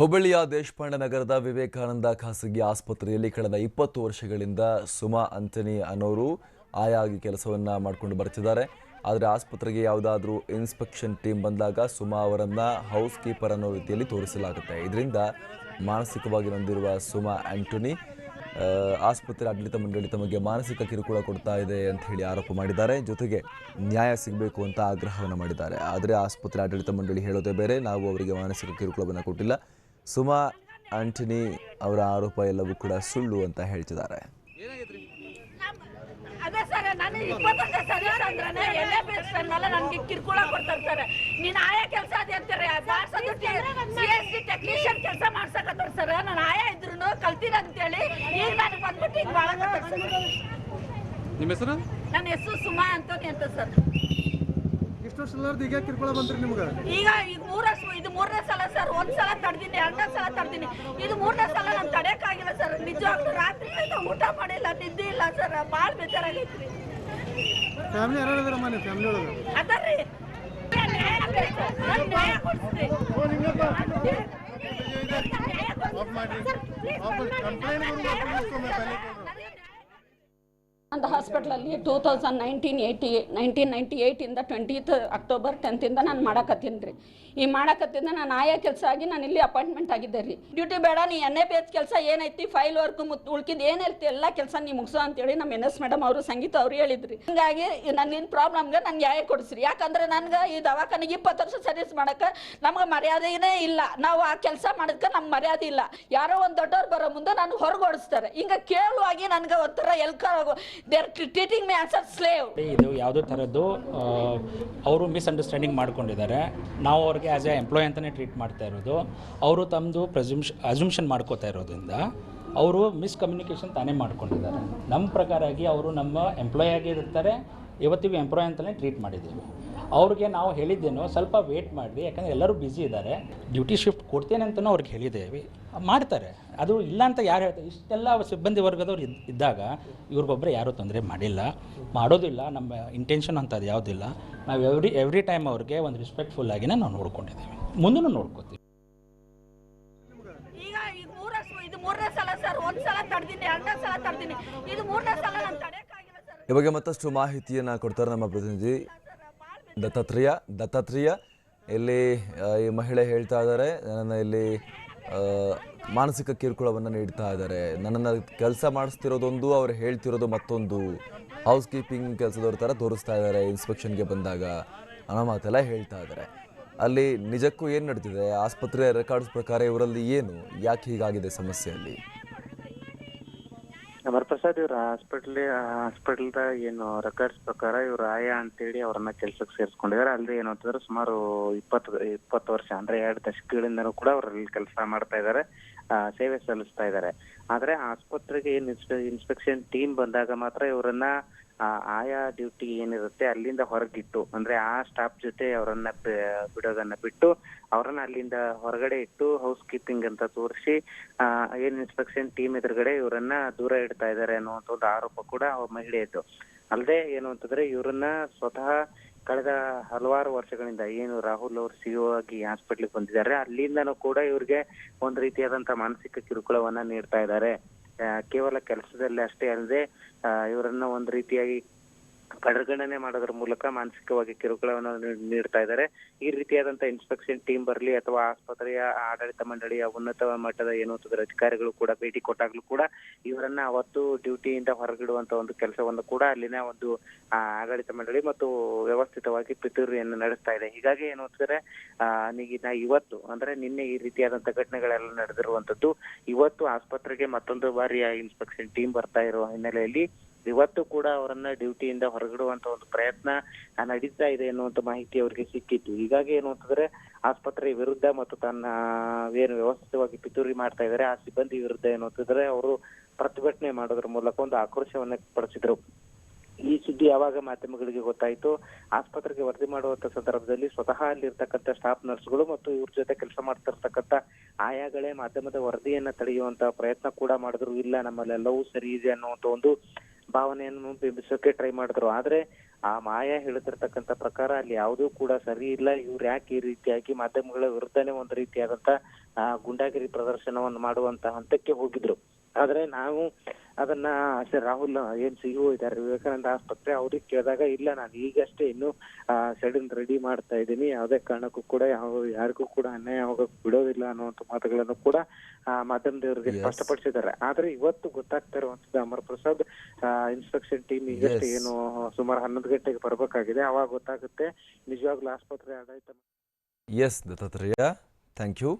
ಹುಬ್ಬಳ್ಳಿಯ ದೇಶಪಾಂಡೆ ನಗರದ ವಿವೇಕಾನಂದ ಖಾಸಗಿ ಆಸ್ಪತ್ರೆಯಲ್ಲಿ ಕಳೆದ ಇಪ್ಪತ್ತು ವರ್ಷಗಳಿಂದ ಸುಮಾ ಅಂಟನಿ ಅನ್ನೋರು ಆಯಾಗಿ ಕೆಲಸವನ್ನ ಮಾಡಿಕೊಂಡು ಬರ್ತಿದ್ದಾರೆ. ಆದರೆ ಆಸ್ಪತ್ರೆಗೆ ಯಾವುದಾದ್ರೂ ಇನ್ಸ್ಪೆಕ್ಷನ್ ಟೀಮ್ ಬಂದಾಗ ಸುಮಾ ಅವರನ್ನ ಹೌಸ್ ಕೀಪರ್ ಅನ್ನೋ ರೀತಿಯಲ್ಲಿ ತೋರಿಸಲಾಗುತ್ತೆ. ಇದರಿಂದ ಮಾನಸಿಕವಾಗಿ ನೊಂದಿರುವ ಸುಮಾ ಆಂಟೋನಿ ಆಸ್ಪತ್ರೆ ಆಡಳಿತ ಮಂಡಳಿ ತಮಗೆ ಮಾನಸಿಕ ಕಿರುಕುಳ ಕೊಡ್ತಾ ಇದೆ ಅಂತ ಹೇಳಿ ಆರೋಪ ಮಾಡಿದ್ದಾರೆ. ಜೊತೆಗೆ ನ್ಯಾಯ ಸಿಗಬೇಕು ಅಂತ ಆಗ್ರಹವನ್ನು ಮಾಡಿದ್ದಾರೆ. ಆದರೆ ಆಸ್ಪತ್ರೆ ಆಡಳಿತ ಮಂಡಳಿ ಹೇಳೋದೇ ಬೇರೆ. ನಾವು ಅವರಿಗೆ ಮಾನಸಿಕ ಕಿರುಕುಳವನ್ನು ಕೊಟ್ಟಿಲ್ಲ. ಸುಮಾ ಆಂಟನಿ ಅವರ ಆರೋಪ ಎಲ್ಲವೂ ಕೂಡ ಸುಳ್ಳು ಅಂತ ಹೇಳ್ತಿದ್ದಾರೆ. ಅದೇ ಸರ್ ನಾನು ಇಪ್ಪತ್ತೊಂದೇ ಸರ್ವಿಸ್ ಅಂದ್ರೆ ಎಲ್ಲೇ ಬೇಸ್ಮೇಲೆ ನನಗೆ ಕಿರುಕುಳ ಕೊಡ್ತಾರೆ ಸರ್ ನೀನು ಆಯಾ ಕೆಲಸ ಅದೇ ಅಂತಾರೆ ಮಾಡ್ಸೋದು ಸಿ ಎಸ್ ಸಿ ಟೆಕ್ನಿಷಿಯನ್ ಕೆಲಸ ಮಾಡ್ಸಕತ್ತಾರ ಸರ್. ನಾನು ಆಯಾ ಇದ್ರು ಕಲ್ತೀನಿ ಅಂತೇಳಿ ಈಗ ನನಗೆ ಬಂದ್ಬಿಟ್ಟು ಈಗ ಭಾಳ ನಿಮ್ಮ ಹೆಸರು? ನನ್ನ ಹೆಸರು ಸುಮಾ ಅಂತೋನಿ ಅಂತ ಸರ್. ವರ್ಷದ ಈಗ ಕಿರ್ಕೊಳ ಬಂದ್ರಿ ನಿಮ್ಗೆ? ಈಗ ಇದು ಮೂರ ಇದು ಮೂರನೇ ಸಲ ಸರ್ ಒಂದ್ ಸಲ ತಡ್ದೀನಿ ಎರಡನೇ ಸಲ ತಡ್ದೀನಿ. ಇದು ಮೂರನೇ ಸಲ ನಾನು ತಡೆಯಕ್ಕಾಗಿಲ್ಲ ಸರ್. ನಿಜವಾಗ್ಲೂ ರಾತ್ರಿ ಊಟ ಮಾಡಿಲ್ಲ ನಿದ್ದೆ ಇಲ್ಲ ಸರ್. ಭಾಳ ಬೇಜಾರಾಗೈತ್ರಿ. ಫ್ಯಾಮಿಲಿ ಯಾರು ಇದಾರಮ್ಮ ನೀವು? ಫ್ಯಾಮಿಲಿ ಒಳಗೆ? ಅದರ್ರಿ. ನ್ಯಾಯ ಬೇಕು ಸರ್. ನಾನ್ ನ್ಯಾಯ ಕೊಡ್ಸ್ತೀನಿ. ಅಂತ ಹಾಸ್ಪಿಟ್ಲಲ್ಲಿ two thousand nineteen eighty, nineteen ninety ಏಯ್ಟಿಂದ twentieth October ಟೆಂತಿಂದ ನಾನು ಮಾಡಕತ್ತೀನಿ ರೀ. ಈ ಮಾಡಕತ್ತಿಂದ ನಾನು ಆಯಾ ಕೆಲಸ ಆಗಿ ನಾನು ಇಲ್ಲಿ ಅಪಾಯಿಂಟ್ಮೆಂಟ್ ಆಗಿದ್ದೆ ರೀ. ಡ್ಯೂಟಿ ಬೇಡ, ನೀ ಎನ್ ಎ ಪಿ ಎಚ್ ಕೆಲಸ ಏನೈತಿ, ಫೈಲ್ ವರ್ಕ್ ಮುತ್ ಉಳ್ಕಿದ್ ಏನೈತಿ ಎಲ್ಲ ಕೆಲಸ ನೀ ಮುಗಿಸೋ ಅಂತೇಳಿ ನಮ್ಮ ಎನ್ ಎಸ್ ಮೇಡಮ್ ಅವರು, ಸಂಗೀತ ಅವ್ರು ಹೇಳಿದ್ರಿ. ಹಂಗಾಗಿ ನನ್ನ ಪ್ರಾಬ್ಲಮ್ಗೆ ನಾನು ನ್ಯಾಯ ಕೊಡಿಸ್ರಿ. ಯಾಕಂದ್ರೆ ನನಗೆ ಈ ದವಾಖಾನೆಗೆ ಇಪ್ಪತ್ತು ವರ್ಷ ಸರ್ವಿಸ್ ಮಾಡಕ್ಕೆ ನಮ್ಗೆ ಮರ್ಯಾದೆನೇ ಇಲ್ಲ. ನಾವು ಆ ಕೆಲಸ ಮಾಡೋದಕ್ಕೆ ನಮ್ಗೆ ಮರ್ಯಾದೆ ಇಲ್ಲ. ಯಾರೋ ಒಂದು ದೊಡ್ಡವ್ರು ಬರೋ ಮುಂದೆ ನಾನು ಹೊರಗೆ ಓಡಿಸ್ತಾರೆ. ಹಿಂಗೆ ಕೇಳುವಾಗಿ ನನಗೆ ಒಂಥರ ಎಲ್ಕ they're treating me as a slave ಇದು ಯಾವುದೇ ಥರದ್ದು ಅವರು ಮಿಸ್ಅಂಡರ್ಸ್ಟ್ಯಾಂಡಿಂಗ್ ಮಾಡ್ಕೊಂಡಿದ್ದಾರೆ. ನಾವು ಅವ್ರಿಗೆ ಆ್ಯಸ್ ಎ ಎಂಪ್ಲಾಯ್ ಅಂತಲೇ ಟ್ರೀಟ್ ಮಾಡ್ತಾ ಇರೋದು. ಅವರು ತಮ್ಮದು ಪ್ರೆಸ್ಯೂಮ್ಶ್ ಅಸ್ಯೂಮ್ಷನ್ ಮಾಡ್ಕೋತಾ ಇರೋದ್ರಿಂದ ಅವರು ಮಿಸ್ಕಮ್ಯುನಿಕೇಷನ್ ತಾನೇ ಮಾಡ್ಕೊಂಡಿದ್ದಾರೆ. ನಮ್ಮ ಪ್ರಕಾರ ಆಗಿ ಅವರು ನಮ್ಮ ಎಂಪ್ಲಾಯ್ ಆಗಿರ್ತಾರೆ, ಇವತ್ತಿಗೂ ಎಂಪ್ಲಾಯ್ ಅಂತಲೇ ಟ್ರೀಟ್ ಮಾಡಿದ್ದೀವಿ. ಅವ್ರಿಗೆ ನಾವು ಹೇಳಿದ್ದೇನೋ ಸ್ವಲ್ಪ ವೇಟ್ ಮಾಡಿ ಯಾಕಂದರೆ ಎಲ್ಲರೂ ಬ್ಯುಸಿ ಇದ್ದಾರೆ ಡ್ಯೂಟಿ ಶಿಫ್ಟ್ ಕೊಡ್ತೇನೆ ಅಂತಲೂ ಅವ್ರಿಗೆ ಹೇಳಿದ್ದೇವೆ ಮಾಡ್ತಾರೆ. ಅದು ಇಲ್ಲ ಅಂತ ಯಾರು ಹೇಳ್ತಾರೆ? ಇಷ್ಟೆಲ್ಲ ಸಿಬ್ಬಂದಿ ವರ್ಗದವ್ರು ಇದ್- ಇದ್ದಾಗ ಇವ್ರಿಗೊಬ್ಬರು ಯಾರೂ ತೊಂದರೆ ಮಾಡಿಲ್ಲ. ಮಾಡೋದಿಲ್ಲ ನಮ್ಮ ಇಂಟೆನ್ಷನ್ ಅಂತದ್ದು ಯಾವುದಿಲ್ಲ. ನಾವು ಎವ್ರಿ ಎವ್ರಿ ಟೈಮ್ ಅವ್ರಿಗೆ ಒಂದು ರೆಸ್ಪೆಕ್ಟ್ಫುಲ್ ಆಗಿನೇ ನಾವು ನೋಡ್ಕೊಂಡಿದ್ದೇವೆ. ಮುಂದೂ ನೋಡ್ಕೋತೀವಿ. ಇವಾಗ ಈಗ ಮೂರ ಇದು ಮೂರನೇ ಸಲ ಸರ್ ಒಂದ್ ಸಲ ತಡ್ದೀನಿ ಎರಡನೇ ಸಲ ತಡ್ದೀನಿ. ಇದು ಮೂರನೇ ಸಲ ನಾನು ತಡೆಯಕ್ಕಾಗಿಲ್ಲ ಸರ್. ಈ ಬಗ್ಗೆ ಮತ್ತಷ್ಟು ಮಾಹಿತಿಯನ್ನು ಕೊಡ್ತಾರೆ ನಮ್ಮ ಪ್ರತಿನಿಧಿ. ದತ್ತಾತ್ರೇಯ ದತ್ತಾತ್ರೇಯ. ಇಲ್ಲಿ ಈ ಮಹಿಳೆ ಹೇಳ್ತಾ ಇದ್ದಾರೆ ನನ್ನ ಇಲ್ಲಿ ಮಾನಸಿಕ ಕಿರುಕುಳವನ್ನು ನೀಡ್ತಾ ಇದ್ದಾರೆ. ನನ್ನನ್ನು ಕೆಲಸ ಮಾಡಿಸ್ತಿರೋದೊಂದು, ಅವ್ರು ಹೇಳ್ತಿರೋದು ಮತ್ತೊಂದು. ಹೌಸ್ ಕೀಪಿಂಗ್ ಕೆಲಸದವ್ರ ಥರ ತೋರಿಸ್ತಾ ಇದ್ದಾರೆ ಇನ್ಸ್ಪೆಕ್ಷನ್ಗೆ ಬಂದಾಗ. ಅನ್ನೋ ಮಾತೆಲ್ಲ ಹೇಳ್ತಾ ಇದ್ದಾರೆ. ಅಲ್ಲಿ ನಿಜಕ್ಕೂ ಏನು ನಡೀತಿದೆ ಆಸ್ಪತ್ರೆಯ ರೆಕಾರ್ಡ್ಸ್ ಪ್ರಕಾರ ಇವರಲ್ಲಿ ಏನು? ಯಾಕೆ ಹೀಗಾಗಿದೆ ಸಮಸ್ಯೆ ಅಲ್ಲಿ ಅಮರಪ್ರಸಾದ್ ಇವ್ರ ಹಾಸ್ಪಿಟಲ್ ಹಾಸ್ಪಿಟಲ್ದ ಏನು ರೆಕಾರ್ಡ್ಸ್ ಪ್ರಕಾರ ಇವ್ರ ಆಯಾ ಅಂತೇಳಿ ಅವ್ರನ್ನ ಕೆಲ್ಸಕ್ಕೆ ಸೇರಿಸ್ಕೊಂಡಿದ್ದಾರೆ ಅಲ್ಲದೆ ಏನು ಅಂತಂದ್ರೆ ಸುಮಾರು ಇಪ್ಪತ್ತು ಇಪ್ಪತ್ತು ವರ್ಷ, ಅಂದ್ರೆ ಎರಡು ದಶಕಗಳಿಂದನೂ ಕೂಡ ಅವ್ರಲ್ಲಿ ಕೆಲಸ ಮಾಡ್ತಾ ಇದ್ದಾರೆ ಸೇವೆ ಸಲ್ಲಿಸ್ತಾ ಇದ್ದಾರೆ ಆದ್ರೆ ಆಸ್ಪತ್ರೆಗೆ ಇನ್ಸ್ಪೆಕ್ಷನ್ ಟೀಮ್ ಬಂದಾಗ ಮಾತ್ರ ಇವರನ್ನ ಆಯಾ ಡ್ಯೂಟಿ ಏನಿರುತ್ತೆ ಅಲ್ಲಿಂದ ಹೊರಗಿಟ್ಟು, ಅಂದ್ರೆ ಆ ಸ್ಟಾಫ್ ಜೊತೆ ಅವರನ್ನ ಬಿಡೋದನ್ನ ಬಿಟ್ಟು, ಅವರನ್ನ ಅಲ್ಲಿಂದ ಹೊರಗಡೆ ಇಟ್ಟು ಹೌಸ್ ಕೀಪಿಂಗ್ ಅಂತ ತೋರಿಸಿ ಏನ್ ಇನ್ಸ್ಪೆಕ್ಷನ್ ಟೀಮ್ ಎದುರುಗಡೆ ಇವರನ್ನ ದೂರ ಇಡ್ತಾ ಇದ್ದಾರೆ ಅನ್ನುವಂತ ಒಂದು ಆರೋಪ ಕೂಡ ಮಹಿಳೆಯದ್ದು. ಅಲ್ಲದೆ ಏನು ಅಂತಂದ್ರೆ ಇವರನ್ನ ಸ್ವತಃ ಕಳೆದ ಹಲವಾರು ವರ್ಷಗಳಿಂದ ಏನು ರಾಹುಲ್ ಅವರು ಸಿಒ ಆಗಿ ಹಾಸ್ಪಿಟ್ಲಿಗೆ ಬಂದಿದ್ದಾರೆ, ಅಲ್ಲಿಂದನೂ ಕೂಡ ಇವ್ರಿಗೆ ಒಂದ್ ರೀತಿಯಾದಂತ ಮಾನಸಿಕ ಕಿರುಕುಳವನ್ನ ನೀಡ್ತಾ ಇದ್ದಾರೆ. ಕೇವಲ ಕೆಲಸದಲ್ಲಿ ಅಷ್ಟೇ ಅಲ್ಲದೆ ಇವರನ್ನ ಒಂದ್ ರೀತಿಯಾಗಿ ಕಡೆಗಣನೆ ಮಾಡೋದ್ರ ಮೂಲಕ ಮಾನಸಿಕವಾಗಿ ಕಿರುಕುಳವನ್ನು ನೀಡ್ತಾ ಇದ್ದಾರೆ. ಈ ರೀತಿಯಾದಂತ ಇನ್ಸ್ಪೆಕ್ಷನ್ ಟೀಮ್ ಬರಲಿ ಅಥವಾ ಆಸ್ಪತ್ರೆಯ ಆಡಳಿತ ಮಂಡಳಿಯ ಉನ್ನತ ಮಟ್ಟದ ಏನು ಅಂತಂದ್ರೆ ಅಧಿಕಾರಿಗಳು ಕೂಡ, ಭೇಟಿ ಕೊಟ್ಟಾಗ್ಲೂ ಕೂಡ ಇವರನ್ನ ಅವತ್ತು ಡ್ಯೂಟಿಯಿಂದ ಹೊರಗಿಡುವಂತ ಒಂದು ಕೆಲಸವನ್ನು ಕೂಡ ಅಲ್ಲಿನ ಒಂದು ಆಡಳಿತ ಮಂಡಳಿ ಮತ್ತು ವ್ಯವಸ್ಥಿತವಾಗಿ ಪಿತೂರಿಯನ್ನು ನಡೆಸ್ತಾ ಇದೆ. ಹೀಗಾಗಿ ಏನು ಅಂತಂದ್ರೆ, ಆ ಇವತ್ತು ಅಂದ್ರೆ ನಿನ್ನೆ ಈ ರೀತಿಯಾದಂತ ಘಟನೆಗಳೆಲ್ಲ ನಡೆದಿರುವಂತದ್ದು, ಇವತ್ತು ಆಸ್ಪತ್ರೆಗೆ ಮತ್ತೊಂದು ಬಾರಿಯ ಇನ್ಸ್ಪೆಕ್ಷನ್ ಟೀಮ್ ಬರ್ತಾ ಇರುವ ಹಿನ್ನೆಲೆಯಲ್ಲಿ ಇವತ್ತು ಕೂಡ ಅವರನ್ನ ಡ್ಯೂಟಿಯಿಂದ ಹೊರಗಿಡುವಂತ ಒಂದು ಪ್ರಯತ್ನ ನಡೀತಾ ಇದೆ ಎನ್ನುವಂತ ಮಾಹಿತಿ ಅವರಿಗೆ ಸಿಕ್ಕಿತ್ತು. ಹೀಗಾಗಿ ಏನು ಅಂತಂದ್ರೆ ಆಸ್ಪತ್ರೆ ವಿರುದ್ಧ ಮತ್ತು ತನ್ನ, ಏನು ವ್ಯವಸ್ಥಿತವಾಗಿ ಪಿತೂರಿ ಮಾಡ್ತಾ ಇದ್ದಾರೆ, ಆ ಸಿಬ್ಬಂದಿ ವಿರುದ್ಧ ಏನು ಅಂತಂದ್ರೆ ಅವರು ಪ್ರತಿಭಟನೆ ಮಾಡೋದ್ರ ಮೂಲಕ ಒಂದು ಆಕ್ರೋಶವನ್ನ ಪಡಿಸಿದ್ರು. ಈ ಸುದ್ದಿ ಯಾವಾಗ ಮಾಧ್ಯಮಗಳಿಗೆ ಗೊತ್ತಾಯಿತು? ಆಸ್ಪತ್ರೆಗೆ ವರದಿ ಮಾಡುವಂತ ಸಂದರ್ಭದಲ್ಲಿ ಸ್ವತಃ ಅಲ್ಲಿರ್ತಕ್ಕಂಥ ಸ್ಟಾಫ್ ನರ್ಸ್ಗಳು ಮತ್ತು ಇವ್ರ ಜೊತೆ ಕೆಲಸ ಮಾಡ್ತಿರ್ತಕ್ಕಂಥ ಆಯಾಗಳೇ ಮಾಧ್ಯಮದ ವರದಿಯನ್ನ ತಡೆಯುವಂತ ಪ್ರಯತ್ನ ಕೂಡ ಮಾಡಿದ್ರು. ಇಲ್ಲ, ನಮ್ಮಲ್ಲೆಲ್ಲವೂ ಸರಿ ಇದೆ ಅನ್ನುವಂತ ಒಂದು ಭಾವನೆಯನ್ನು ಬಿಂಬಿಸೋಕೆ ಟ್ರೈ ಮಾಡಿದ್ರು. ಆದ್ರೆ ಆ ಮಾಯಾ ಹೇಳ್ತಿರ್ತಕ್ಕಂಥ ಪ್ರಕಾರ ಅಲ್ಲಿ ಯಾವುದೂ ಕೂಡ ಸರಿ ಇಲ್ಲ. ಇವ್ರು ಯಾಕೆ ಈ ರೀತಿಯಾಗಿ ಮಾಧ್ಯಮಗಳ ವಿರುದ್ಧನೇ ಒಂದು ರೀತಿಯಾದಂತ ಆ, ಗುಂಡಾಗಿರಿ ಪ್ರದರ್ಶನವನ್ನು ಮಾಡುವಂತ ಹಂತಕ್ಕೆ ಹೋಗಿದ್ರು. ಆದ್ರೆ ನಾವು ಅದನ್ನ ಸರ್ ರಾಹುಲ್ ಏನ್ ಸಿಇಒ ಇದ್ದಾರೆ ವಿವೇಕಾನಂದ ಆಸ್ಪತ್ರೆ ಅವ್ರಿಗೆ ಕೇಳಿದಾಗ ಇಲ್ಲ ನಾನು ಈಗಷ್ಟೇ ಇನ್ನು ಸಡನ್ ರೆಡಿ ಮಾಡ್ತಾ ಇದ್ದೀನಿ. ಯಾವುದೇ ಕಾರಣಕ್ಕೂ ಕೂಡ ಯಾವ ಯಾರಿಗೂ ಕೂಡ ಅನ್ಯಾಯ ಆಗೋಕ್ ಬಿಡೋದಿಲ್ಲ ಅನ್ನುವಂತ ಮಾತುಗಳನ್ನು ಕೂಡ ಮಾಧ್ಯಮದವರಿಗೆ. ಸ್ಪಷ್ಟಪಡಿಸಿದ್ದಾರೆ. ಆದ್ರೆ ಇವತ್ತು ಗೊತ್ತಾಗ್ತಾ ಇರುವಂತದ್ದು ಅಮರ್ ಪ್ರಸಾದ್ ಇನ್ಸ್ಪೆಕ್ಷನ್ ಟೀಮ್ ಈಗಷ್ಟೇ ಏನು ಸುಮಾರು ಹನ್ನೊಂದು ಗಂಟೆಗೆ ಬರ್ಬೇಕಾಗಿದೆ. ಅವಾಗ ಗೊತ್ತಾಗುತ್ತೆ ನಿಜವಾಗ್ಲೂ ಆಸ್ಪತ್ರೆ ಆಡಳಿತ ಎಸ್ ದತ್ತಾತ್ರೇಯ. Thank you